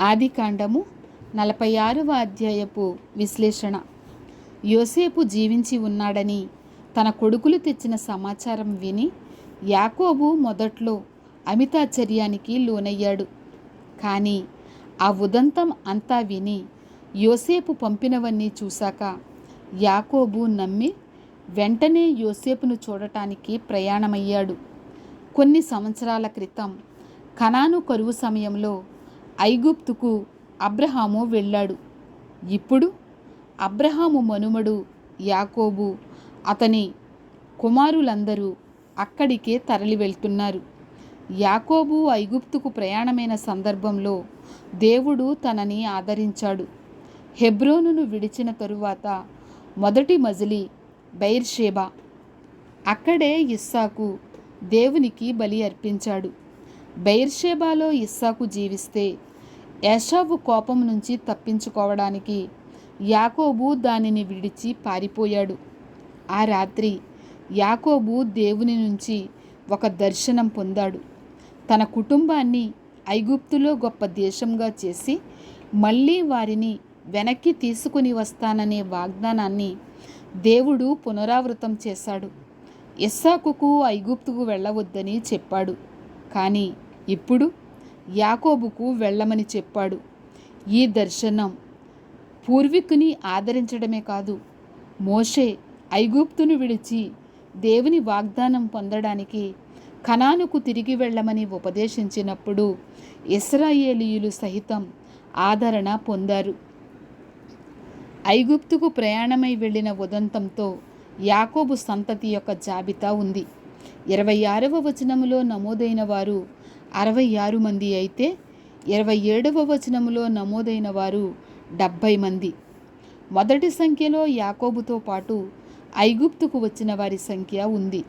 ఆదికాండము నలభై ఆరవ అధ్యాయపు విశ్లేషణ. యోసేపు జీవించి ఉన్నాడని తన కొడుకులు తెచ్చిన సమాచారం విని యాకోబు మొదట్లో అమితాచర్యానికి లోనయ్యాడు. కానీ ఆ ఉదంతం అంతా విని యోసేపు పంపినవన్నీ చూశాక యాకోబు నమ్మి వెంటనే యోసేపును చూడటానికి ప్రయాణమయ్యాడు. కొన్ని సంవత్సరాల క్రితం కనాను కరువు సమయంలో ఐగుప్తుకు అబ్రహాము వెళ్ళాడు. ఇప్పుడు అబ్రహాము మనుమడు యాకోబు అతని కుమారులందరూ అక్కడికే తరలి వెళ్తున్నారు. యాకోబు ఐగుప్తుకు ప్రయాణమైన సందర్భంలో దేవుడు తనని ఆదరించాడు. హెబ్రోనును విడిచిన తరువాత మొదటి మజిలి బైర్షేబా. అక్కడే ఇస్సాకు దేవునికి బలి అర్పించాడు. బైర్షేబాలో ఇస్సాకు జీవిస్తే ఏషావు కోపం నుంచి తప్పించుకోవడానికి యాకోబు దానిని విడిచి పారిపోయాడు. ఆ రాత్రి యాకోబు దేవుని నుంచి ఒక దర్శనం పొందాడు. తన కుటుంబాన్ని ఐగుప్తులో గొప్ప దేశంగా చేసి మళ్ళీ వారిని వెనక్కి తీసుకుని వస్తాననే వాగ్దానాన్ని దేవుడు పునరావృతం చేశాడు. ఇస్సాకుకు ఐగుప్తుకు వెళ్ళవద్దని చెప్పాడు. కానీ ఇప్పుడు యాకోబుకు వెళ్ళమని చెప్పాడు. ఈ దర్శనం పూర్వీకుని ఆదరించడమే కాదు మోషే ఐగుప్తును విడిచి దేవుని వాగ్దానం పొందడానికి కనానుకు తిరిగి వెళ్ళమని ఉపదేశించినప్పుడు ఇస్రాయేలీయులు సహితం ఆదరణ పొందారు. ఐగుప్తుకు ప్రయాణమై వెళ్ళిన ఉదంతంతో యాకోబు సంతతి యొక్క జాబితా ఉంది. ఇరవై ఆరవ వచనములో నమోదైన వారు అరవై ఆరు మంది అయితే ఇరవై ఏడవ వచనములో నమోదైన వారు డెబ్భై మంది. మొదటి సంఖ్యలో యాకోబుతో పాటు ఐగుప్తుకు వచ్చిన వారి సంఖ్య ఉంది.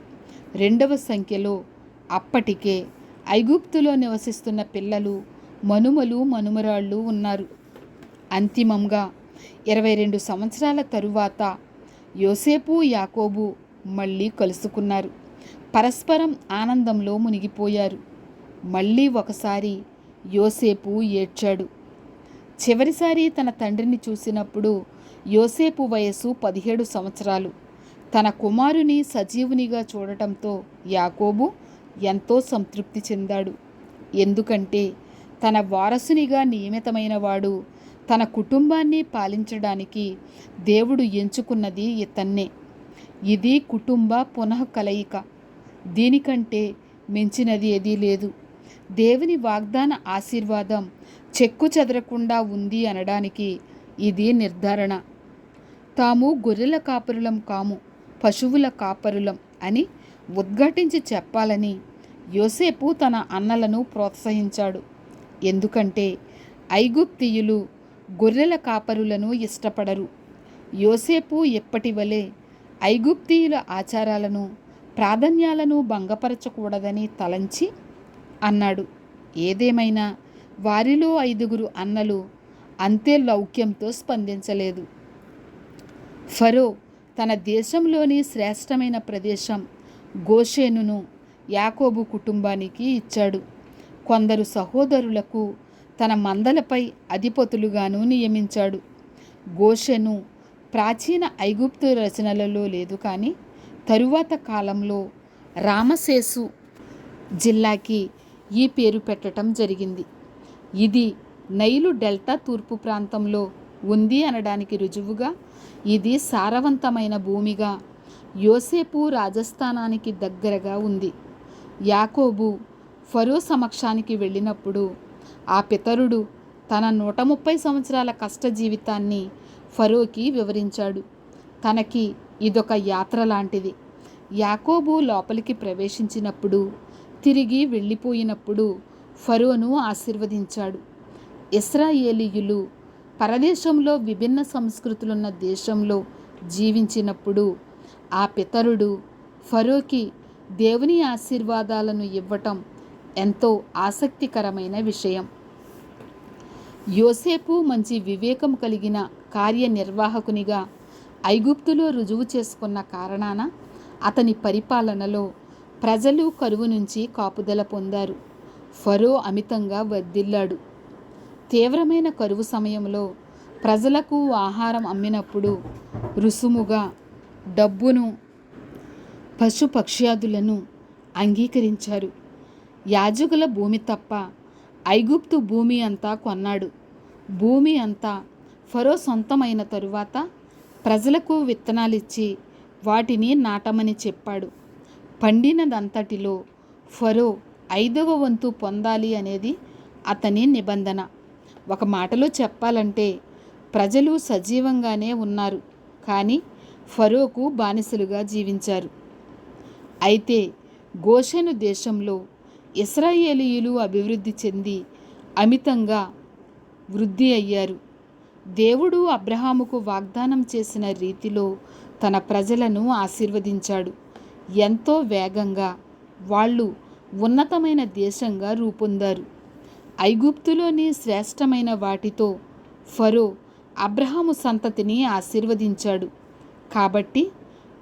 రెండవ సంఖ్యలో అప్పటికే ఐగుప్తులో నివసిస్తున్న పిల్లలు మనుమలు మనుమరాళ్ళు ఉన్నారు. అంతిమంగా ఇరవై రెండు సంవత్సరాల తరువాత యోసేపు యాకోబు మళ్ళీ కలుసుకున్నారు. పరస్పరం ఆనందంలో మునిగిపోయారు. మళ్ళీ ఒకసారి యోసేపు ఏడ్చాడు. చివరిసారి తన తండ్రిని చూసినప్పుడు యోసేపు వయస్సు పదిహేడు సంవత్సరాలు. తన కుమారుని సజీవునిగా చూడటంతో యాకోబు ఎంతో సంతృప్తి చెందాడు. ఎందుకంటే తన వారసునిగా నియమితమైనవాడు తన కుటుంబాన్ని పాలించడానికి దేవుడు ఎంచుకున్నది ఇతన్నే. ఇది కుటుంబ పునః కలయిక దీనికంటే మించినది ఏదీ లేదు. దేవుని వాగ్దాన ఆశీర్వాదం చెక్కు చెదరకుండా ఉంది అనడానికి ఇది నిర్ధారణ. తాము గొర్రెల కాపరులం కాము పశువుల కాపరులం అని ఉద్ఘాటించి చెప్పాలని యోసేపు తన అన్నలను ప్రోత్సహించాడు. ఎందుకంటే ఐగుప్తియులు గొర్రెల కాపరులను ఇష్టపడరు. యోసేపు ఎప్పటి వలె ఐగుప్తియుల ఆచారాలను ప్రాధాన్యాలను భంగపరచకూడదని తలంచి అన్నాడు. ఏదేమైనా వారిలో ఐదుగురు అన్నలు అంతే లౌక్యంతో స్పందించలేదు. ఫరో తన దేశంలోని శ్రేష్టమైన ప్రదేశం గోషేనును యాకోబు కుటుంబానికి ఇచ్చాడు. కొందరు సహోదరులకు తన మందలపై అధిపతులుగాను నియమించాడు. గోషెను ప్రాచీన ఐగుప్తు రచనలలో లేదు కానీ తరువాత కాలంలో రామశేసు జిల్లాకి ఈ పేరు పెట్టడం జరిగింది. ఇది నైలు డెల్టా తూర్పు ప్రాంతంలో ఉంది అనడానికి రుజువుగా ఇది సారవంతమైన భూమిగా యోసేపు రాజస్థానానికి దగ్గరగా ఉంది. యాకోబు ఫరో సమక్షానికి వెళ్ళినప్పుడు ఆ పితరుడు తన నూట ముప్పై సంవత్సరాల కష్ట జీవితాన్ని ఫరోకి వివరించాడు. తనకి ఇదొక యాత్ర లాంటిది. యాకోబు లోపలికి ప్రవేశించినప్పుడు తిరిగి వెళ్ళిపోయినప్పుడు ఫరోను ఆశీర్వదించాడు. ఇస్రాయేలీయులు పరదేశంలో విభిన్న సంస్కృతులున్న దేశంలో జీవించినప్పుడు ఆ పితరుడు ఫరోకి దేవుని ఆశీర్వాదాలను ఇవ్వటం ఎంతో ఆసక్తికరమైన విషయం. యోసేపు మంచి వివేకం కలిగిన కార్యనిర్వాహకునిగా ఐగుప్తులో రుజువు చేసుకున్న కారణాన అతని పరిపాలనలో ప్రజలు కరువు నుంచి కాపుదల పొందారు. ఫరో అమితంగా వర్ధిల్లాడు. తీవ్రమైన కరువు సమయంలో ప్రజలకు ఆహారం అమ్మినప్పుడు రుసుముగా డబ్బును పశుపక్ష్యాదులను అంగీకరించారు. యాజకుల భూమి తప్ప ఐగుప్తు భూమి అంతా కొన్నాడు. భూమి అంతా ఫరో సొంతమైన తరువాత ప్రజలకు విత్తనాలిచ్చి వాటిని నాటమని చెప్పాడు. పండినదంతటిలో ఫరో ఐదవ వంతు పొందాలి అనేది అతని నిబంధన. ఒక మాటలో చెప్పాలంటే ప్రజలు సజీవంగానే ఉన్నారు. కానీ ఫరోకు బానిసలుగా జీవించారు. అయితే గోషెను దేశంలో ఇస్రాయేలీయులు అభివృద్ధి చెంది అమితంగా వృద్ధి అయ్యారు. దేవుడు అబ్రహాముకు వాగ్దానం చేసిన రీతిలో తన ప్రజలను ఆశీర్వదించాడు. ఎంతో వేగంగా వాళ్ళు ఉన్నతమైన దేశంగా రూపొందారు. ఐగుప్తులోని శ్రేష్టమైన వాటితో ఫరో అబ్రహాము సంతతిని ఆశీర్వదించాడు. కాబట్టి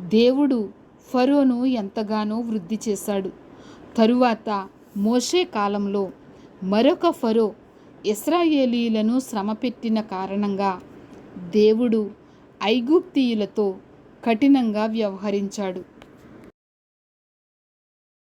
దేవుడు ఫరోను ఎంతగానో వృద్ధి చేశాడు. తరువాత మోషే కాలంలో మరొక ఫరో ఇస్రాయేలీలను శ్రమపెట్టిన కారణంగా దేవుడు ఐగుప్తీయులతో కఠినంగా వ్యవహరించాడు.